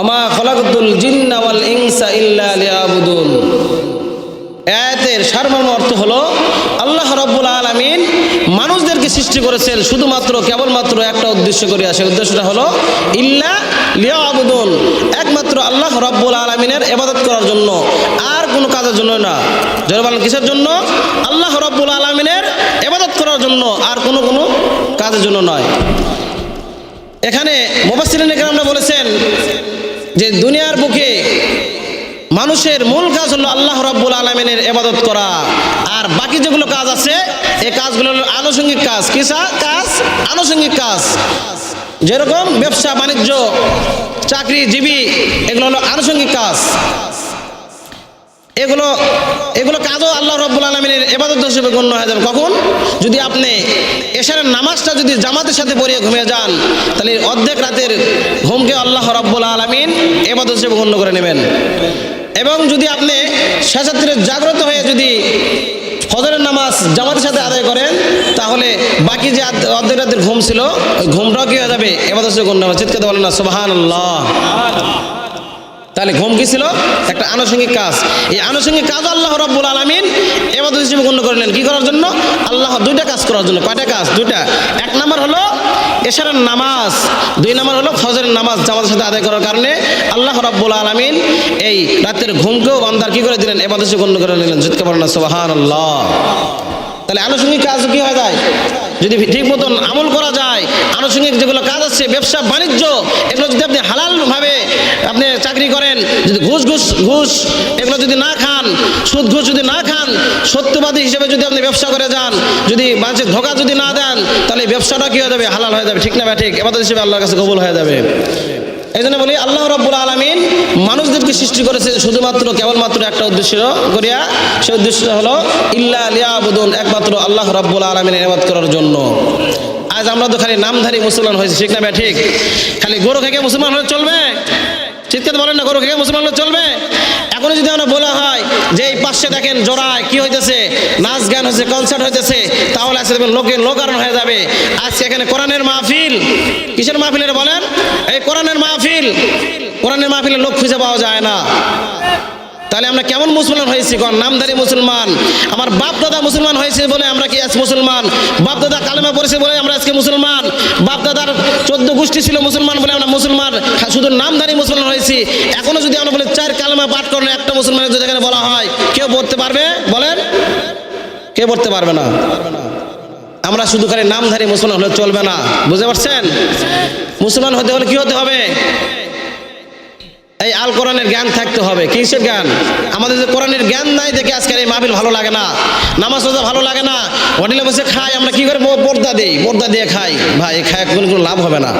আমা খলাকুল জিন্না ওয়াল ইনসা ইল্লা লিয়াবুদুন। আয়াতের সারমর্ম অর্থ হলো, আল্লাহ রব্বুল আলমিন মানুষদেরকে সৃষ্টি করেছেন শুধুমাত্র, কেবলমাত্র একটা উদ্দেশ্য করে আসে উদ্দেশ্যটা হলো, ইল্লা লিয়া আবুদুন একমাত্র আল্লাহ রব্বুল আলমিনের এবাদত করার জন্য, আর কোনো কাজের জন্য না। যারা বলেন, কিসের জন্য? আল্লাহ রব্বুল আলমিনের এবাদত করার জন্য, আর কোনো কোনো কাজের জন্য নয়। এখানে মোবাসিরিন আমরা বলেছেন যে দুনিয়ার বুকে মানুষের মূল কাজ হলো আল্লাহ রব্বুল আলমিনের এবাদত করা। আর বাকি যেগুলো কাজ আছে, এই কাজগুলো হলো আনুষঙ্গিক কাজ। কিসা কাজ? আনুষঙ্গিক কাজ। যেরকম ব্যবসা, বাণিজ্য, চাকরিজীবী, এগুলো হলো আনুষঙ্গিক কাজ। এগুলো এগুলো কাজও আল্লাহ রব্বুল আলমিনের এবাদত হিসেবে গণ্য হয়ে। যাবে কখন? যদি আপনি এশারের নামাজটা যদি জামাতের সাথে পড়িয়ে ঘুমিয়ে যান, তাহলে অর্ধেক রাতের ঘুমকে আল্লাহ রব্বুল আলমিন এবাদত হিসেবে গণ্য করে নেবেন। এবং যদি আপনি শেষাত্রে জাগ্রত হয়ে যদি ফজরের নামাজ জামাতের সাথে আদায় করেন, তাহলে বাকি যে অর্ধেক রাতের ঘুম ছিল, ওই ঘুমটাও কি হয়ে যাবে? এবাদত হিসেবে গণ্য হবে। চিৎকার বলেন না সোহান আল্লাহ তাহলে ঘুম কি ছিল? একটা আনুষঙ্গিক কাজ। এই আনুষঙ্গিক কাজ আল্লাহ রব্বুল আলমিন এবাদত হিসেবে গণ্য করলেন। কি করার জন্য? আল্লাহ দুইটা কাজ করার জন্য। কয়টা কাজ? দুইটা। এক নাম্বার হলো এশারের নামাজ। দুই নাম্বার হলো ফজরের নামাজ জামাতের সাথে আদায় করার কারণে আল্লাহ রব্বুল আলমিন এই রাতের ঘুমকেও বান্দার কি করে দিলেন? এবাদত হিসেবে গণ্য করে নিলেন। জিতকে পারেন না সোহান আল্লাহ তাহলে আনুষঙ্গিক কাজ কি হয়ে যায়? যদি ঠিক মতন আমল করা যায়, আনুষঙ্গিক যেগুলো কাজ আছে, ব্যবসা, বাণিজ্য, এগুলো যদি চাকরি করেন, যদি ঘুষ ঘুষ ঘুষ, এগুলো যদি না খান, সুদ, ঘুষ যদি না খান, সত্যবাদী হিসেবে যদি আপনি ব্যবসা করে যান, যদি মানুষের ধোকা যদি না দেন, তাহলে ব্যবসাটা কি হয়ে যাবে? হালাল হয়ে যাবে, ঠিক না ঠিক? এবার হিসেবে আল্লাহর কাছে কবুল হয়ে যাবে। এই জন্য বলি, আল্লাহ রব্বুল আলমিন মানুষদেরকে সৃষ্টি করেছে শুধুমাত্র কেবলমাত্র একটা উদ্দেশ্য করিয়া সে উদ্দেশ্য হলো, ইল্লা লিয়াবুদুন, একমাত্র আল্লাহ রব্বুল আলমিনের এবাদ করার জন্য। আজ আমরা তো খালি নামধারী মুসলমান হয়েছি, ঠিক না ঠিক? খালি গরু খেকে মুসলমান হলে চলবে? চিৎকার বলেন না গরু খেয়ে মুসলমান চলবে? এখনও যদি আমরা বলা হয় যে এই পাশে দেখেন জোড়ায় কি হইতেছে, নাচ গান হয়েছে কনসার্ট হইতেছে, তাহলে আজকে দেখবেন লোকের লোকারণ হয়ে যাবে। আজকে এখানে কোরআনের মাহফিল। কিসের মাহফিলের বলেন? এই কোরআনের মাহফিল। কোরআনের মাহফিলে লোক খুঁজে পাওয়া যায় না। তাহলে আমরা কেমন মুসলমান হয়েছি কোন নামধারী মুসলমান। আমার বাপ দাদা মুসলমান হয়েছে বলে আমরা কি আজ মুসলমান? বাপ দাদা কালেমা পড়েছে বলে আমরা আজকে মুসলমান। বাপ দাদার চোদ্দ গোষ্ঠী ছিল মুসলমান বলে আমরা মুসলমান। শুধু নামধারী মুসলমান হয়েছি। এখনও যদি আমরা বলি চার কালেমা পাঠ করেন একটা মুসলমানের যদি এখানে বলা হয়, কেউ পড়তে পারবে? বলেন। কেউ পড়তে পারবে না। আমরা শুধু খালি নামধারী মুসলমান হলে চলবে না। বুঝতে পারছেন? মুসলমান হতে হলে কি হতে হবে? এই আল কোরআনের জ্ঞান থাকতে হবে। কিসের জ্ঞান? আমাদের যে কোরআনের জ্ঞান নাই দেখে আজকের এই মাহবিল ভালো লাগে না। নামাজ রোজা ভালো লাগে না। হোটেলে বসে খাই, আমরা কি করে পর্দা দিই? পর্দা দিয়ে খাই। ভাই, খায় কোনো কোনো লাভ হবে না।